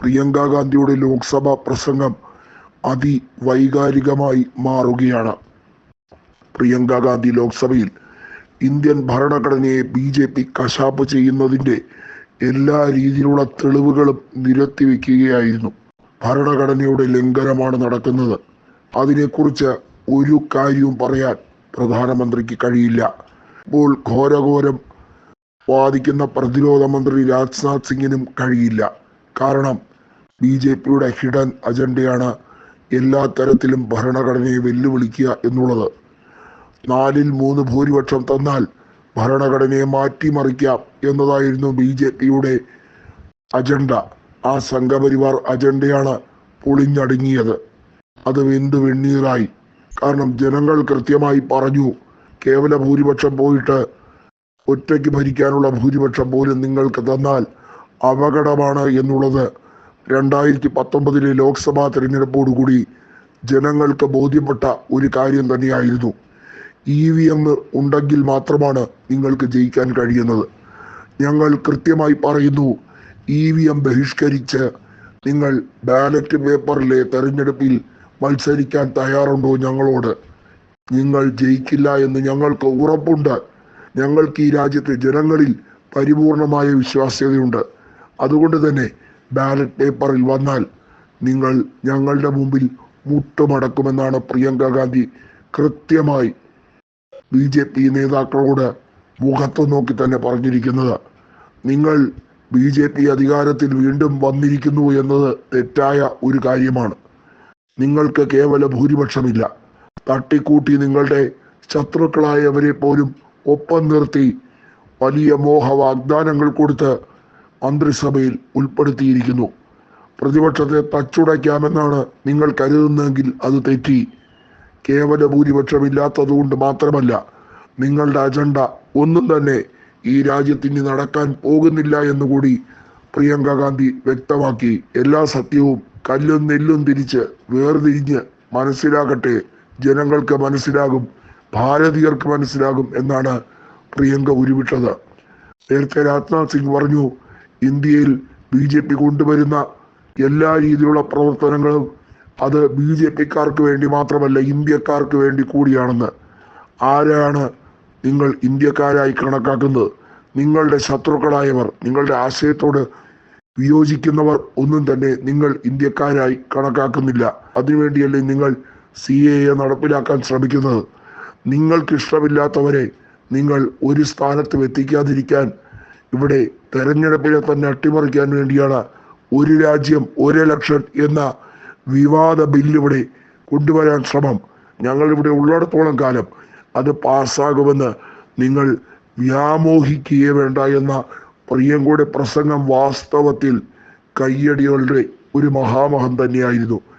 പ്രിയങ്ക ഗാന്ധിയുടെ ലോക്സഭാ പ്രസംഗം അതിവൈകാരികമായി മാറുകയാണ്. പ്രിയങ്ക ഗാന്ധി ലോക്സഭയിൽ ഇന്ത്യൻ ഭരണഘടനയെ ബി ജെ പി കശാപ്പ് ചെയ്യുന്നതിന്റെ എല്ലാ രീതിയിലുള്ള തെളിവുകളും നിരത്തിവെക്കുകയായിരുന്നു. ഭരണഘടനയുടെ ലംഘനമാണ് നടക്കുന്നത്. അതിനെക്കുറിച്ച് ഒരു കാര്യവും പറയാൻ പ്രധാനമന്ത്രിക്ക് കഴിയില്ല. ഇപ്പോൾ ഘോരഘോരം വാദിക്കുന്ന പ്രതിരോധ മന്ത്രി രാജ്നാഥ് സിംഗിനും കഴിയില്ല. കാരണം ബി ജെ പിയുടെ ഹിഡൻ അജണ്ടയാണ് എല്ലാ തരത്തിലും ഭരണഘടനയെ വെല്ലുവിളിക്കുക എന്നുള്ളത്. നാലിൽ മൂന്ന് ഭൂരിപക്ഷം തന്നാൽ ഭരണഘടനയെ മാറ്റിമറിക്കാം എന്നതായിരുന്നു ബി ജെ പിയുടെ അജണ്ട. ആ സംഘപരിവാർ അജണ്ടയാണ് പൊളിഞ്ഞടുങ്ങിയത്. അത് വെന്ത് വെണ്ണീറായി. കാരണം ജനങ്ങൾ കൃത്യമായി പറഞ്ഞു കേവല ഭൂരിപക്ഷം പോയിട്ട് ഒറ്റയ്ക്ക് ഭരിക്കാനുള്ള ഭൂരിപക്ഷം പോലും നിങ്ങൾക്ക് തന്നാൽ അപകടമാണ് എന്നുള്ളത് രണ്ടായിരത്തി പത്തൊമ്പതിലെ ലോക്സഭാ തെരഞ്ഞെടുപ്പോടുകൂടി ജനങ്ങൾക്ക് ബോധ്യപ്പെട്ട ഒരു കാര്യം തന്നെയായിരുന്നു. ഇ വി എം ഉണ്ടെങ്കിൽ മാത്രമാണ് നിങ്ങൾക്ക് ജയിക്കാൻ കഴിയുന്നത്. ഞങ്ങൾ കൃത്യമായി പറയുന്നു ഇ വി എം ബഹിഷ്കരിച്ച് നിങ്ങൾ ബാലറ്റ് പേപ്പറിലെ തെരഞ്ഞെടുപ്പിൽ മത്സരിക്കാൻ തയ്യാറുണ്ടോ ഞങ്ങളോട്? നിങ്ങൾ ജയിക്കില്ല എന്ന് ഞങ്ങൾക്ക് ഉറപ്പുണ്ട്. ഞങ്ങൾക്ക് ഈ രാജ്യത്തെ ജനങ്ങളിൽ പരിപൂർണമായ വിശ്വാസ്യതയുണ്ട്. അതുകൊണ്ട് തന്നെ ബാലറ്റ് പേപ്പറിൽ വന്നാൽ നിങ്ങൾ ഞങ്ങളുടെ മുമ്പിൽ മുട്ടുമടക്കുമെന്നാണ് പ്രിയങ്ക ഗാന്ധി കൃത്യമായി ബി ജെ പി നേതാക്കളോട് മുഖത്ത് നോക്കി തന്നെ പറഞ്ഞിരിക്കുന്നത്. നിങ്ങൾ ബി ജെ പി അധികാരത്തിൽ വീണ്ടും വന്നിരിക്കുന്നു എന്നത് തെറ്റായ ഒരു കാര്യമാണ്. നിങ്ങൾക്ക് കേവല ഭൂരിപക്ഷമില്ല. തട്ടിക്കൂട്ടി നിങ്ങളുടെ ശത്രുക്കളായവരെ പോലും ഒപ്പം നിർത്തി വലിയ മോഹ വാഗ്ദാനങ്ങൾ കൊടുത്ത് മന്ത്രിസഭയിൽ ഉൾപ്പെടുത്തിയിരിക്കുന്നു. പ്രതിപക്ഷത്തെ തച്ചുടയ്ക്കാമെന്നാണ് നിങ്ങൾ കരുതുന്നതെങ്കിൽ അത് തെറ്റി. കേവല ഭൂരിപക്ഷമില്ലാത്തതുകൊണ്ട് മാത്രമല്ല നിങ്ങളുടെ അജണ്ട ഒന്നും തന്നെ ഈ രാജ്യത്തിന് നടക്കാൻ പോകുന്നില്ല എന്നുകൂടി പ്രിയങ്ക ഗാന്ധി വ്യക്തമാക്കി. എല്ലാ സത്യവും കല്ലും നെല്ലും തിരിച്ച് വേർതിരിഞ്ഞ് മനസ്സിലാകട്ടെ. ജനങ്ങൾക്ക് മനസ്സിലാകും ഭാരതീയർക്ക് മനസ്സിലാകും എന്നാണ് പ്രിയങ്ക ഉരുവിട്ടത്. നേരത്തെ രാജ്നാഥ് സിംഗ് പറഞ്ഞു ഇന്ത്യയിൽ ബി ജെ പി കൊണ്ടുവരുന്ന എല്ലാ രീതിയിലുള്ള പ്രവർത്തനങ്ങളും അത് ബി ജെ പിക്കാർക്ക് വേണ്ടി മാത്രമല്ല ഇന്ത്യക്കാർക്ക് വേണ്ടി കൂടിയാണെന്ന്. ആരാണ് നിങ്ങൾ ഇന്ത്യക്കാരായി കണക്കാക്കുന്നത്? നിങ്ങളുടെ ശത്രുക്കളായവർ നിങ്ങളുടെ ആശയത്തോട് വിയോജിക്കുന്നവർ ഒന്നും തന്നെ നിങ്ങൾ ഇന്ത്യക്കാരായി കണക്കാക്കുന്നില്ല. അതിനുവേണ്ടിയല്ലേ നിങ്ങൾ സി എ നടപ്പിലാക്കാൻ ശ്രമിക്കുന്നത്. നിങ്ങൾക്ക് ഇഷ്ടമില്ലാത്തവരെ നിങ്ങൾ ഒരു സ്ഥാനത്തും എത്തിക്കാതിരിക്കാൻ ഇവിടെ തെരഞ്ഞെടുപ്പിനെ തന്നെ അട്ടിമറിക്കാൻ വേണ്ടിയാണ് ഒരു രാജ്യം ഒരു ലക്ഷം എന്ന വിവാദ ബില്ലിവിടെ കൊണ്ടുവരാൻ ശ്രമം. ഞങ്ങളിവിടെ ഉള്ളിടത്തോളം കാലം അത് പാസ്സാകുമെന്ന് നിങ്ങൾ വ്യാമോഹിക്കുകയേ വേണ്ട എന്ന പ്രിയങ്കൂടെ പ്രസംഗം വാസ്തവത്തിൽ കയ്യടികളുടെ ഒരു മഹാമഹം തന്നെയായിരുന്നു.